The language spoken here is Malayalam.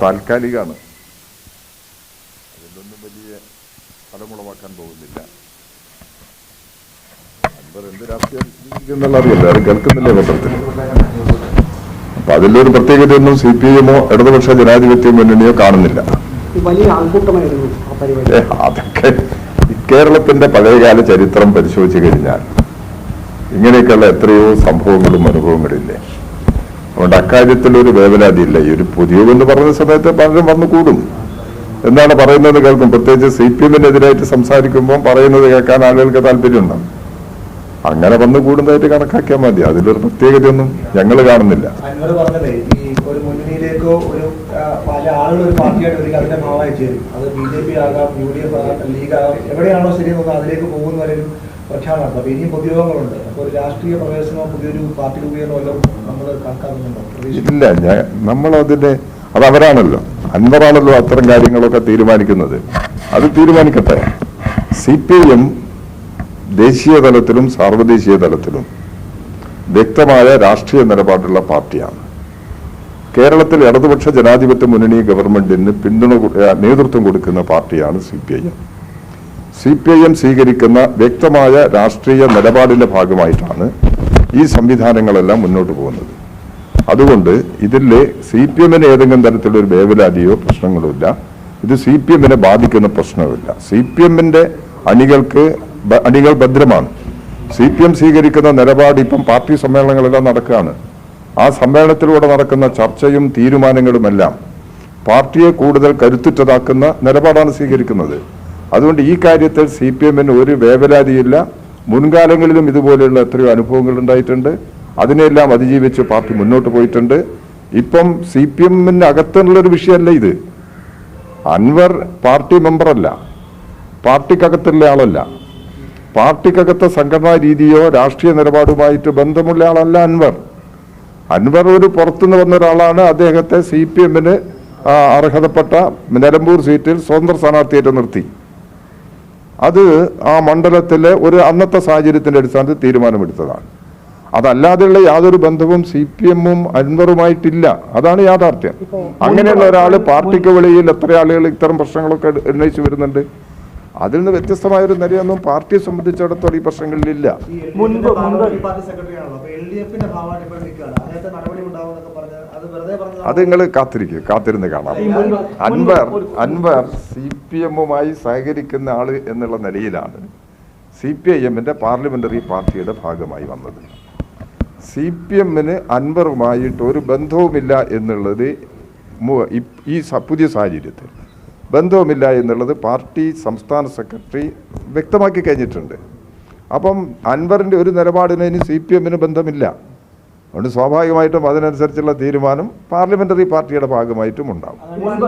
താൽക്കാലികമാണ് അതിലൊന്നും വലിയ ഫലമുളവാക്കാൻ പോകുന്നില്ല. അൻവർ എന്ത് രാഷ്ട്രീയം വിശദീകരിക്കുന്നുള്ള അറിയില്ല അത് കേൾക്കുന്നില്ലേ പത്രത്തിൽ അപ്പൊ അതിലൊരു പ്രത്യേകതയൊന്നും സി പി എമ്മോ ഇടതുപക്ഷ ജനാധിപത്യ മുന്നണിയോ കാണുന്നില്ല. അതൊക്കെ കേരളത്തിന്റെ പഴയകാല ചരിത്രം പരിശോധിച്ചു കഴിഞ്ഞാൽ ഇങ്ങനെയൊക്കെയുള്ള എത്രയോ സംഭവങ്ങളും അനുഭവങ്ങളില്ലേ? അതുകൊണ്ട് അക്കാര്യത്തിൽ ഒരു വേവലാതിയില്ല. ഈ ഒരു പുതിയ എന്ന് പറഞ്ഞ സമയത്ത് പലരും വന്നു കൂടും. എന്താണ് പറയുന്നത് കേൾക്കും? പ്രത്യേകിച്ച് സി പി എമ്മിനെതിരായിട്ട് സംസാരിക്കുമ്പോൾ പറയുന്നത് കേൾക്കാൻ ആളുകൾക്ക് താല്പര്യമുണ്ടാവും അങ്ങനെ വന്നു കൂടുന്നതായിട്ട് കണക്കാക്കിയാൽ മതി. അതിലൊരു പ്രത്യേകതയൊന്നും ഞങ്ങൾ കാണുന്നില്ല. ആളുകൾ ഒരു ഒരു ആകാം ലീഗ് ആകാം എവിടെയാണോ ശരി അതിലേക്ക് പോകുന്ന വരെ ഒരു പ്രഖ്യാപനം നടത്തും അപ്പൊ ഇനിയും പൊതുയോഗങ്ങളുണ്ട് അപ്പോൾ ഒരു രാഷ്ട്രീയ പ്രവേശനമോ പുതിയൊരു പാർട്ടി രൂപീകരണമോ എല്ലാം നമ്മൾ കണക്കാക്കുന്നുണ്ടോ? ഇല്ല ഞാൻ അത് അവരാണല്ലോ. അൻവറാണല്ലോ അത്തരം കാര്യങ്ങളൊക്കെ തീരുമാനിക്കുന്നത്. അത് തീരുമാനിക്കട്ടെ. സി പി എം ദേശീയ തലത്തിലും സാർവദേശീയ തലത്തിലും വ്യക്തമായ രാഷ്ട്രീയ നിലപാടുള്ള പാർട്ടിയാണ്. കേരളത്തിൽ ഇടതുപക്ഷ ജനാധിപത്യ മുന്നണി ഗവൺമെന്റിന് പിന്തുണ നേതൃത്വം കൊടുക്കുന്ന പാർട്ടിയാണ് C P I M C P I M സ്വീകരിക്കുന്ന വ്യക്തമായ രാഷ്ട്രീയ നിലപാടിന്റെ ഭാഗമായിട്ടാണ് ഈ സംവിധാനങ്ങളെല്ലാം മുന്നോട്ട് പോകുന്നത്. അതുകൊണ്ട് ഇതിൽ സി പി എമ്മിന് ഏതെങ്കിലും തരത്തിലൊരു വേവലാതിയോ പ്രശ്നങ്ങളോ ഇല്ല. ഇത് സി പി എമ്മിനെ ബാധിക്കുന്ന പ്രശ്നവുമില്ല സി പി എമ്മിന്റെ അണികൾക്ക് അണികൾ ഭദ്രമാണ്. സി പി എം സ്വീകരിക്കുന്ന നിലപാട് ഇപ്പം പാർട്ടി സമ്മേളനങ്ങളെല്ലാം നടക്കുകയാണ്. ആ സമ്മേളനത്തിലൂടെ നടക്കുന്ന ചർച്ചയും തീരുമാനങ്ങളുമെല്ലാം പാർട്ടിയെ കൂടുതൽ കരുത്തുറ്റതാക്കുന്ന നിലപാടാണ് സ്വീകരിക്കുന്നത്. അതുകൊണ്ട് ഈ കാര്യത്തിൽ സി പി എമ്മിന് ഒരു വേവലാതിയില്ല. മുൻകാലങ്ങളിലും ഇതുപോലെയുള്ള എത്രയോ അനുഭവങ്ങൾ ഉണ്ടായിട്ടുണ്ട്. അതിനെല്ലാം അതിജീവിച്ച് പാർട്ടി മുന്നോട്ട് പോയിട്ടുണ്ട്. ഇപ്പം സി പി എമ്മിന് അകത്തുള്ളൊരു വിഷയമല്ല ഇത്. അൻവർ പാർട്ടി മെമ്പറല്ല. പാർട്ടിക്കകത്തുള്ള ആളല്ല. പാർട്ടിക്കകത്തെ സംഘടനാ രീതിയോ രാഷ്ട്രീയ നിലപാടുമായിട്ട് ബന്ധമുള്ള ആളല്ല അൻവർ. അൻവർ ഒരു പുറത്തുനിന്ന് വന്ന ഒരാളാണ്. അദ്ദേഹത്തെ സി പി എമ്മിന് അർഹതപ്പെട്ട നിലമ്പൂർ സീറ്റിൽ സ്വതന്ത്ര സ്ഥാനാർത്ഥിയായിട്ട് നിർത്തി. അത് ആ മണ്ഡലത്തിലെ ഒരു അന്നത്തെ സാഹചര്യത്തിന്റെ അടിസ്ഥാനത്തിൽ തീരുമാനമെടുത്തതാണ്. അതല്ലാതെയുള്ള യാതൊരു ബന്ധവും സി പി എമ്മും അൻവറുമായിട്ടില്ല. അതാണ് യാഥാർത്ഥ്യം. അങ്ങനെയുള്ള ഒരാൾ പാർട്ടിക്ക് വെളിയിൽ എത്ര ആളുകൾ ഇത്തരം പ്രശ്നങ്ങളൊക്കെ ഉന്നയിച്ചു വരുന്നുണ്ട്? അതിൽ നിന്ന് വ്യത്യസ്തമായ ഒരു നിലയൊന്നും പാർട്ടിയെ സംബന്ധിച്ചിടത്തോളം ഈ പ്രശ്നങ്ങളിലില്ല. അത് നിങ്ങൾ കാത്തിരിക്കും കാത്തിരുന്ന് കാണാം. അൻവർ അൻവർ സി പി എമ്മുമായി സഹകരിക്കുന്ന ആൾ എന്നുള്ള നിലയിലാണ് സി പി ഐ എമ്മിന്റെ പാർലമെന്ററി പാർട്ടിയുടെ ഭാഗമായി വന്നത്. സി പി എമ്മിന് അൻവറുമായിട്ട് ഒരു ബന്ധവുമില്ല എന്നുള്ളത് ഈ- പുതിയ സാഹചര്യത്തിൽ. ബന്ധവുമില്ല എന്നുള്ളത് പാർട്ടി സംസ്ഥാന സെക്രട്ടറി വ്യക്തമാക്കി കഴിഞ്ഞിട്ടുണ്ട്. അപ്പം അൻവറിന്റെ ഒരു നിലപാടിന് ഇനി സി പി എമ്മിന് ബന്ധമില്ല. അതുകൊണ്ട് സ്വാഭാവികമായിട്ടും അതിനനുസരിച്ചുള്ള തീരുമാനം പാർലമെന്ററി പാർട്ടിയുടെ ഭാഗമായിട്ടും മുൻപ്